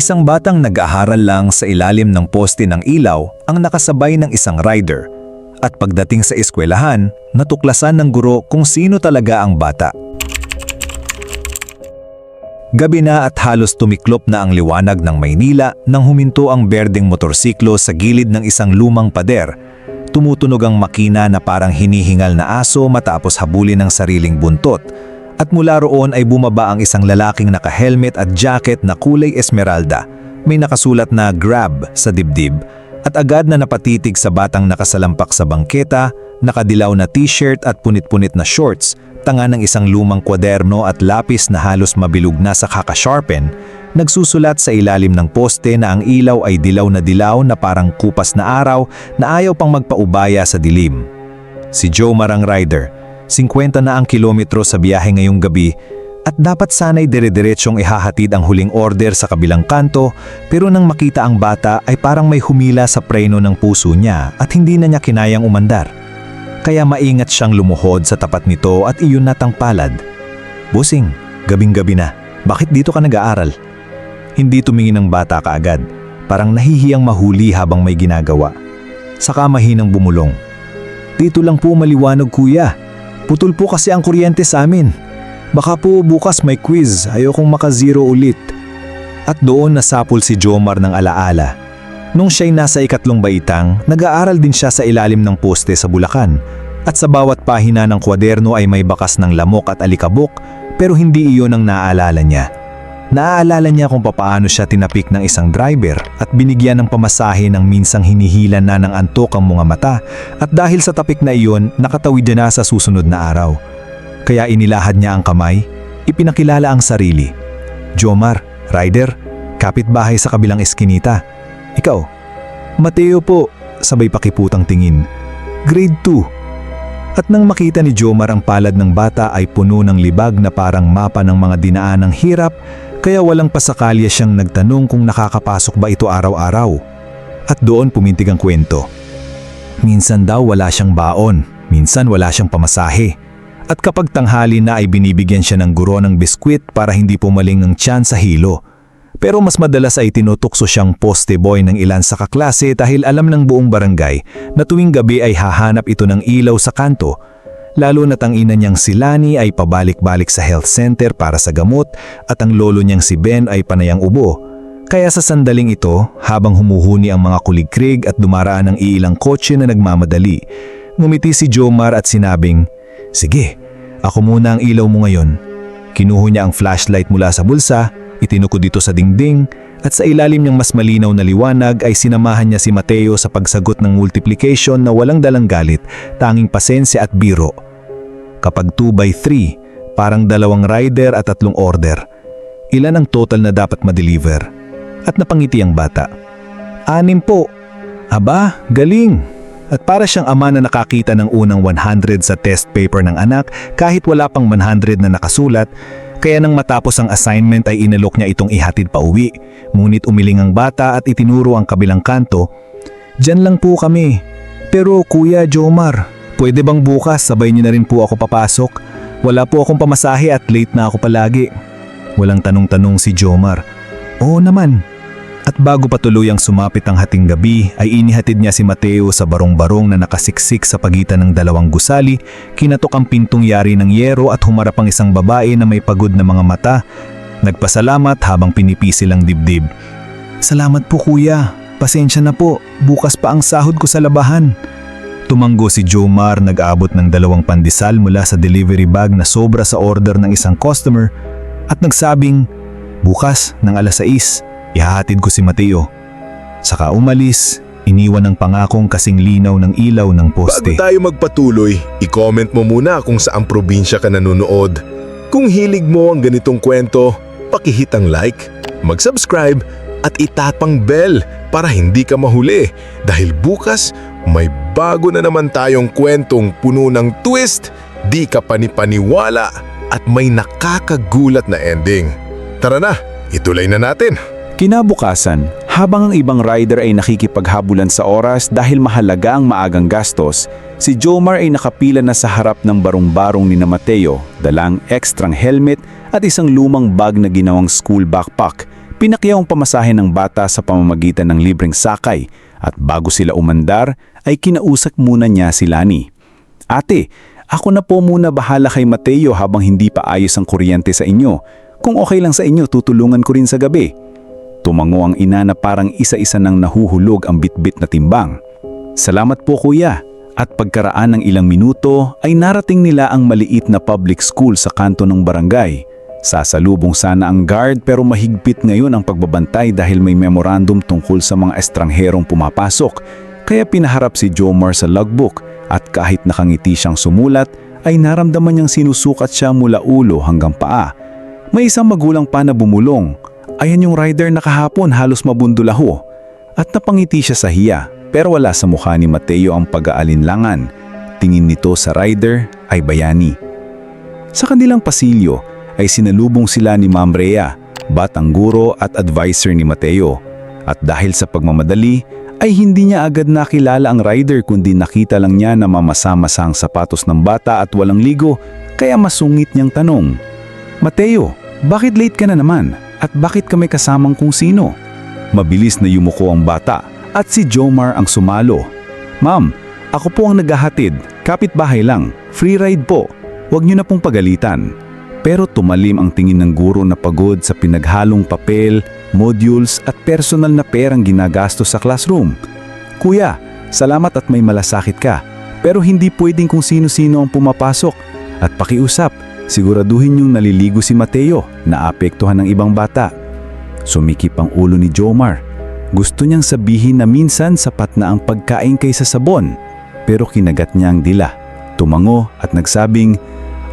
Isang batang nag-aaral lang sa ilalim ng poste ng ilaw ang nakasabay ng isang rider. At pagdating sa eskwelahan, natuklasan ng guro kung sino talaga ang bata. Gabi na at halos tumiklop na ang liwanag ng Maynila nang huminto ang berdeng motorsiklo sa gilid ng isang lumang pader. Tumutunog ang makina na parang hinihingal na aso matapos habulin ng sariling buntot. At mula roon ay bumaba ang isang lalaking naka-helmet at jacket na kulay esmeralda. May nakasulat na grab sa dibdib at agad na napatitig sa batang nakasalampak sa bangketa, nakadilaw na t-shirt at punit-punit na shorts, tanga ng isang lumang kwaderno at lapis na halos mabilog na sa kakasharpen, nagsusulat sa ilalim ng poste na ang ilaw ay dilaw na dilaw na parang kupas na araw na ayaw pang magpaubaya sa dilim. Si Joe Marang Rider, 50 na ang kilometro sa biyahe ngayong gabi at dapat sana'y dire-diretsyong ihahatid ang huling order sa kabilang kanto pero nang makita ang bata ay parang may humila sa preno ng puso niya at hindi na niya kinayang umandar. Kaya maingat siyang lumuhod sa tapat nito at iyon natang palad. Busing, gabing-gabi na. Bakit dito ka nag-aaral? Hindi tumingin ang bata kaagad. Parang nahihiyang mahuli habang may ginagawa. Saka mahinang bumulong. Dito lang po maliwanag kuya. Putol po kasi ang kuryente sa amin. Baka po bukas may quiz, ayokong maka-zero ulit. At doon nasapul si Jomar ng alaala. Nung siya'y nasa ikatlong baitang, nag-aaral din siya sa ilalim ng poste sa Bulacan. At sa bawat pahina ng kwaderno ay may bakas ng lamok at alikabok, pero hindi iyon ang naaalala niya. Naaalala niya kung papaano siya tinapik ng isang driver at binigyan ng pamasahe ng minsang hinihilan na ng antok ang mga mata at dahil sa tapik na iyon, nakatawid na sa susunod na araw. Kaya inilahad niya ang kamay, ipinakilala ang sarili. Jomar, rider, kapitbahay sa kabilang eskinita. Ikaw, Mateo po, sabay pakiputang tingin. Grade 2. At nang makita ni Jomar ang palad ng bata ay puno ng libag na parang mapa ng mga dinaan ng hirap, kaya walang pasakalya siyang nagtanong kung nakakapasok ba ito araw-araw. At doon pumintig ang kwento. Minsan daw wala siyang baon, minsan wala siyang pamasahe. At kapag tanghali na ay binibigyan siya ng guro ng biskwit para hindi pumaling ang tiyan sa hilo. Pero mas madalas ay tinutukso siyang poste boy ng ilan sa kaklase dahil alam ng buong barangay na tuwing gabi ay hahanap ito ng ilaw sa kanto. Lalo na't ang ina niyang si Lani ay pabalik-balik sa health center para sa gamot at ang lolo niyang si Ben ay panayang ubo. Kaya sa sandaling ito, habang humuhuni ang mga kuligkrig at dumaraan ang iilang kotse na nagmamadali, ngumiti si Jomar at sinabing, Sige, ako muna ang ilaw mo ngayon. Kinuha niya ang flashlight mula sa bulsa, itinuko dito sa dingding, at sa ilalim niyang mas malinaw na liwanag ay sinamahan niya si Mateo sa pagsagot ng multiplication na walang dalang galit, tanging pasensya at biro. Kapag 2 by 3, parang dalawang rider at tatlong order. Ilan ang total na dapat ma-deliver? At napangiti ang bata. Anim po. Aba, galing! At para siyang ama na nakakita ng unang 100 sa test paper ng anak kahit wala pang 100 na nakasulat, kaya nang matapos ang assignment ay inalok niya itong ihatid pa uwi. Ngunit umiling ang bata at itinuro ang kabilang kanto. Diyan lang po kami. Pero Kuya Jomar, pwede bang bukas sabay niyo na rin po ako papasok? Wala po akong pamasahe at late na ako palagi. Walang tanong-tanong si Jomar. Oo naman. At bago pa tuluyang sumapit ang hating gabi ay inihatid niya si Mateo sa barong-barong na nakasiksik sa pagitan ng dalawang gusali, kinatok ang pintong yari ng yero at humarap ang isang babae na may pagod na mga mata. Nagpasalamat habang pinipisil ang dibdib. Salamat po kuya, pasensya na po, bukas pa ang sahod ko sa labahan. Tumanggo si Jomar nag-abot ng dalawang pandesal mula sa delivery bag na sobra sa order ng isang customer at nagsabing, bukas ng alas 6, ihahatid ko si Mateo. Saka umalis, iniwan ng pangakong kasing linaw ng ilaw ng Bago poste. tayo magpatuloy, i-comment mo muna kung saang probinsya ka nanonood. Kung hilig mo ang ganitong kwento, pakihit ang like, mag-subscribe at itatpang bell para hindi ka mahuli dahil bukas may bago na naman tayong kwentong puno ng twist, di ka panipaniwala at may nakakagulat na ending. Tara na, ituloy na natin. Kinabukasan, habang ang ibang rider ay nakikipaghabulan sa oras dahil mahalaga ang maagang gastos, si Jomar ay nakapila na sa harap ng barong-barong ni na Mateo, dalang ekstrang helmet at isang lumang bag na ginawang school backpack, Pinakyaw ang pamasahe ng bata sa pamamagitan ng libreng sakay at bago sila umandar ay kinausap muna niya si Lani. Ate, ako na po muna bahala kay Mateo habang hindi pa ayos ang kuryente sa inyo. Kung okay lang sa inyo, tutulungan ko rin sa gabi. Tumango ang ina na parang isa-isa nang nahuhulog ang bitbit na timbang. Salamat po kuya. At pagkaraan ng ilang minuto ay narating nila ang maliit na public school sa kanto ng barangay. Sasalubong sana ang guard pero mahigpit ngayon ang pagbabantay dahil may memorandum tungkol sa mga estrangherong pumapasok. Kaya pinaharap si Jomar sa logbook at kahit nakangiti siyang sumulat ay naramdaman niyang sinusukat siya mula ulo hanggang paa. May isang magulang pa na bumulong. Ayan yung rider na kahapon halos mabundulaho. At napangiti siya sa hiya pero wala sa mukha ni Mateo ang pag-aalinlangan. Tingin nito sa rider ay bayani. Sa kanilang pasilyo ay sinalubong sila ni Ma'am Rhea, batang guro at advisor ni Mateo. At dahil sa pagmamadali ay hindi niya agad nakilala ang rider kundi nakita lang niya na mamasama-sa ang sapatos ng bata at walang ligo kaya masungit niyang tanong. Mateo, bakit late ka na naman? At bakit ka may kasamang kung sino? Mabilis na yumuko ang bata at si Jomar ang sumalo. Ma'am, ako po ang naghahatid. Kapit-bahay lang. Free ride po. Huwag niyo na pong pagalitan. Pero tumalim ang tingin ng guro na pagod sa pinaghalong papel, modules at personal na perang ginagastos sa classroom. Kuya, salamat at may malasakit ka. Pero hindi pwedeng kung sino-sino ang pumapasok. At pakiusap, siguraduhin yung naliligo si Mateo na apektuhan ng ibang bata. Sumikip ang ulo ni Jomar. Gusto niyang sabihin na minsan sapat na ang pagkain kaysa sabon. Pero kinagat niya ang dila. Tumango at nagsabing,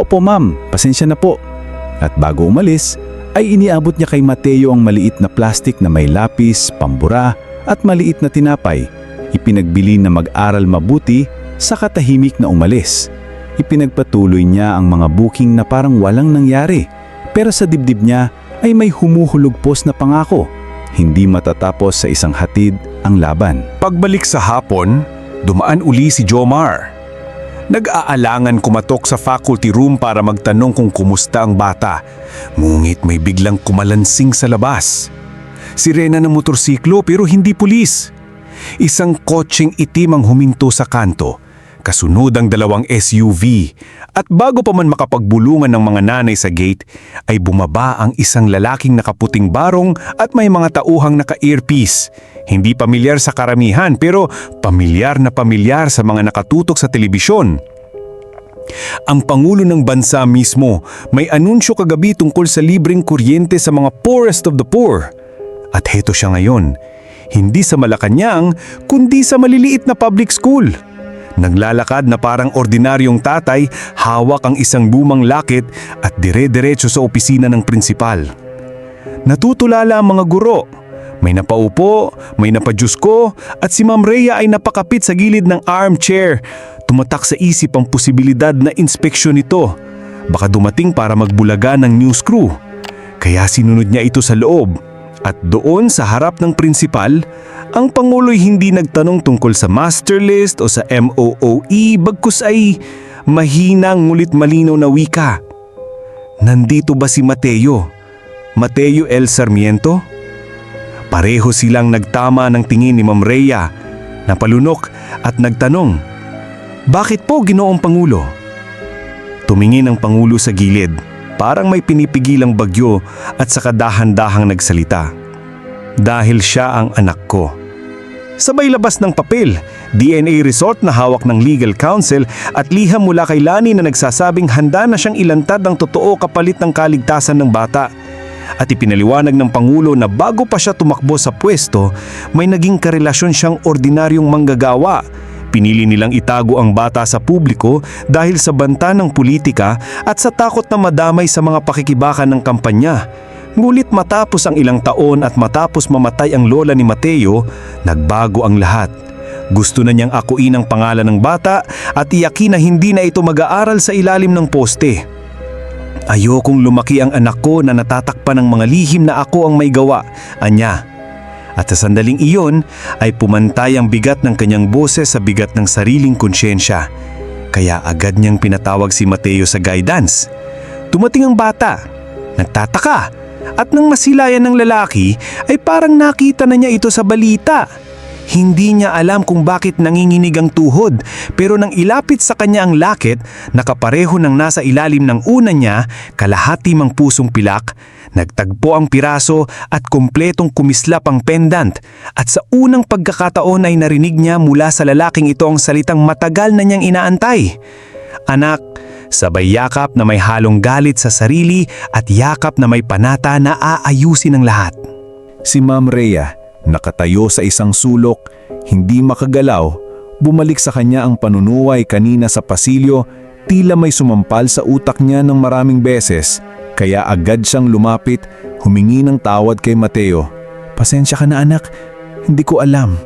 Opo ma'am, pasensya na po. At bago umalis, ay iniabot niya kay Mateo ang maliit na plastic na may lapis, pambura at maliit na tinapay. Ipinagbili na mag-aral mabuti sa katahimik na umalis. Ipinagpatuloy niya ang mga booking na parang walang nangyari. Pero sa dibdib niya ay may humuhulugpos na pangako. Hindi matatapos sa isang hatid ang laban. Pagbalik sa hapon, dumaan uli si Jomar. Nag-aalangan kumatok sa faculty room para magtanong kung kumusta ang bata. Ngunit may biglang kumalansing sa labas. Sirena ng motorsiklo pero hindi pulis. Isang kotseng itim ang huminto sa kanto. Kasunod ang dalawang SUV. At bago pa man makapagbulungan ng mga nanay sa gate, ay bumaba ang isang lalaking nakaputing barong at may mga tauhang naka-earpiece. Hindi pamilyar sa karamihan pero pamilyar na pamilyar sa mga nakatutok sa telebisyon. Ang Pangulo ng Bansa mismo may anunsyo kagabi tungkol sa libreng kuryente sa mga poorest of the poor. At heto siya ngayon, hindi sa Malacanang kundi sa maliliit na public school. Naglalakad na parang ordinaryong tatay, hawak ang isang lumang lakit at dire-diretso sa opisina ng prinsipal. Natutulala ang mga guro. May napaupo, may napadyusko at si Ma'am Rhea ay napakapit sa gilid ng armchair. Tumatak sa isip ang posibilidad na inspeksyon nito. Baka dumating para magbulaga ng news crew. Kaya sinunod niya ito sa loob. At doon sa harap ng prinsipal, ang Pangulo'y hindi nagtanong tungkol sa master list o sa MOOE bagkus ay mahinang ngulit malinaw na wika. Nandito ba si Mateo? Mateo L. Sarmiento? Pareho silang nagtama ng tingin ni Ma'am Rhea, napalunok at nagtanong, Bakit po ginoong Pangulo? Tumingin ang Pangulo sa gilid, parang may pinipigilang bagyo at saka dahan-dahang nagsalita. Dahil siya ang anak ko. Sabay labas ng papel, DNA resort na hawak ng legal counsel at liham mula kay Lani na nagsasabing handa na siyang ilantad ang totoo kapalit ng kaligtasan ng bata. At ipinaliwanag ng Pangulo na bago pa siya tumakbo sa pwesto, may naging karelasyon siyang ordinaryong manggagawa. Pinili nilang itago ang bata sa publiko dahil sa banta ng politika at sa takot na madamay sa mga pakikibakan ng kampanya. Ngulit matapos ang ilang taon at matapos mamatay ang lola ni Mateo, nagbago ang lahat. Gusto na niyang akuin ang pangalan ng bata at iyakin na hindi na ito mag-aaral sa ilalim ng poste. Ayokong lumaki ang anak ko na natatakpan ng mga lihim na ako ang may gawa, anya. At sa sandaling iyon ay pumantay ang bigat ng kanyang boses sa bigat ng sariling konsyensya. Kaya agad niyang pinatawag si Mateo sa guidance. Tumating ang bata. Nagtataka. At nang masilayan ng lalaki ay parang nakita na niya ito sa balita. Hindi niya alam kung bakit nanginginig ang tuhod pero nang ilapit sa kanya ang lakit, nakapareho ng nasa ilalim ng una niya, kalahati mang pusong pilak, nagtagpo ang piraso at kumpletong kumislap ang pendant at sa unang pagkakataon ay narinig niya mula sa lalaking ito ang salitang matagal na niyang inaantay. Anak, sabay yakap na may halong galit sa sarili at yakap na may panata na aayusin ang lahat. Si Ma'am Rhea, nakatayo sa isang sulok, hindi makagalaw, bumalik sa kanya ang panunuway kanina sa pasilyo, tila may sumampal sa utak niya ng maraming beses, kaya agad siyang lumapit, humingi ng tawad kay Mateo. Pasensya ka na anak, hindi ko alam.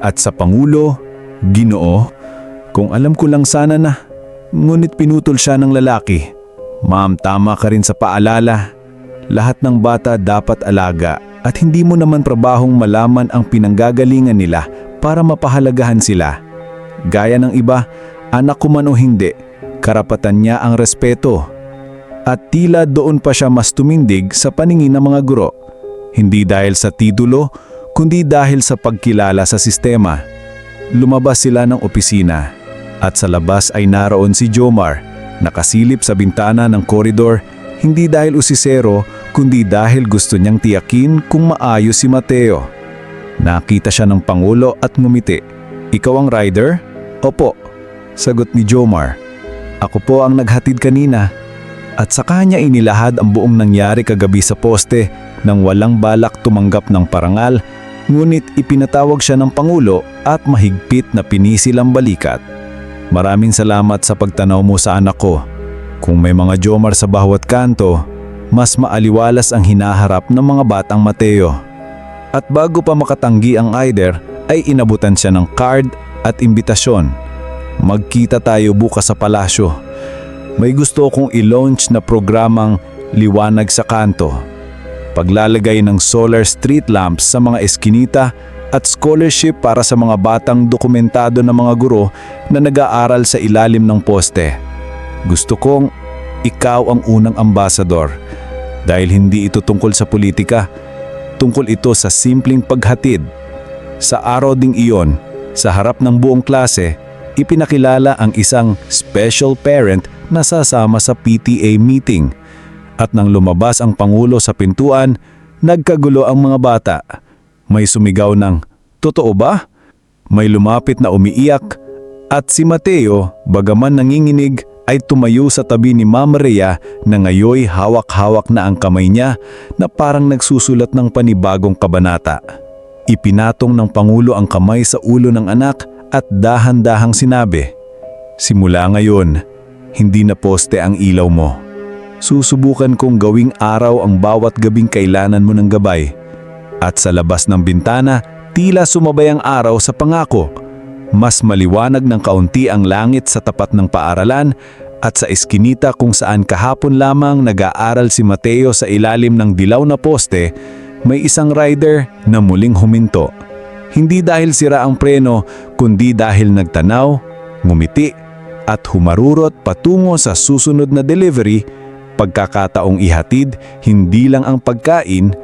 At sa Pangulo, Ginoo, kung alam ko lang sana na, ngunit pinutol siya ng lalaki. Ma'am, tama ka rin sa paalala. Lahat ng bata dapat alaga at hindi mo naman trabahong malaman ang pinanggagalingan nila para mapahalagahan sila. Gaya ng iba, anak ko man o hindi, karapatan niya ang respeto. At tila doon pa siya mas tumindig sa paningin ng mga guro. Hindi dahil sa titulo, kundi dahil sa pagkilala sa sistema. Lumabas sila ng opisina at sa labas ay naroon si Jomar, nakasilip sa bintana ng koridor, hindi dahil usisero, kundi dahil gusto niyang tiyakin kung maayos si Mateo. Nakita siya ng Pangulo at ngumiti. Ikaw ang rider? Opo, sagot ni Jomar. Ako po ang naghatid kanina. At sa kanya inilahad ang buong nangyari kagabi sa poste nang walang balak tumanggap ng parangal, ngunit ipinatawag siya ng Pangulo at mahigpit na pinisil ang balikat. Maraming salamat sa pagtanaw mo sa anak ko. Kung may mga Jomar sa bawat kanto, mas maaliwalas ang hinaharap ng mga batang Mateo. At bago pa makatanggi ang Aider, ay inabutan siya ng card at imbitasyon. Magkita tayo bukas sa palasyo. May gusto kong i-launch na programang Liwanag sa Kanto. Paglalagay ng solar street lamps sa mga eskinita at scholarship para sa mga batang dokumentado na mga guro na nag-aaral sa ilalim ng poste. Gusto kong ikaw ang unang ambasador dahil hindi ito tungkol sa politika, tungkol ito sa simpleng paghatid. Sa araw ding iyon, sa harap ng buong klase, ipinakilala ang isang special parent na sasama sa PTA meeting. At nang lumabas ang Pangulo sa pintuan, nagkagulo ang mga bata. May sumigaw ng, Totoo ba? May lumapit na umiiyak at si Mateo, bagaman nanginginig, ay tumayo sa tabi ni Mama Rhea na ngayoy hawak-hawak na ang kamay niya na parang nagsusulat ng panibagong kabanata. Ipinatong ng Pangulo ang kamay sa ulo ng anak at dahan-dahang sinabi, Simula ngayon, hindi na poste ang ilaw mo. Susubukan kong gawing araw ang bawat gabing kailanan mo ng gabay. At sa labas ng bintana, tila sumabay ang araw sa pangako. Mas maliwanag ng kaunti ang langit sa tapat ng paaralan at sa eskinita kung saan kahapon lamang nag-aaral si Mateo sa ilalim ng dilaw na poste, may isang rider na muling huminto. Hindi dahil sira ang preno, kundi dahil nagtanaw, ngumiti, at humarurot patungo sa susunod na delivery, pagkakataong ihatid hindi lang ang pagkain,